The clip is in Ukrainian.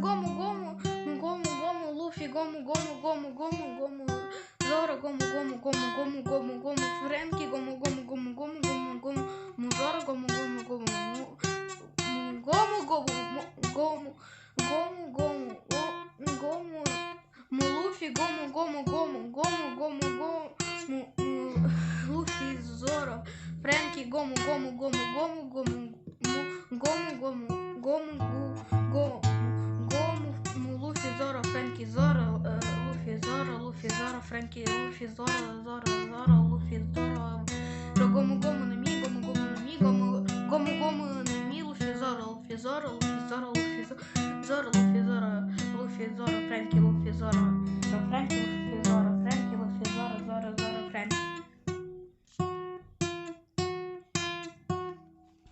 гому, гому, гому, гому, гому, Зора, гому, гому, гому, гому, гому, гому, Френкі, гому, гому, гому, гому, гому, гому, Музора, гому, гому, гому, му- му- гому, гому, му- гому, гому, гому, го- гому, Мулуфі, гому, гому, гому, гому, гому, гому, му- му- Луфі, Зора, Френкі, гому, гому, гому, гому, гому, му- гому, гому, гому, гому, гому, Франки, Руфі, Зоро, Зоро, Зоро, Луфі, Зоро, Гому, Гому, ми, Гому, Гому, ми, Гому, Гому, Гому, Намі, Луфі, Зоро, Луфі, Зоро, Луфі, Зоро, Луфі, Зоро, Луфі, Зоро, Луфі, Зоро, Френкі, Луфі, Зоро, Френкі,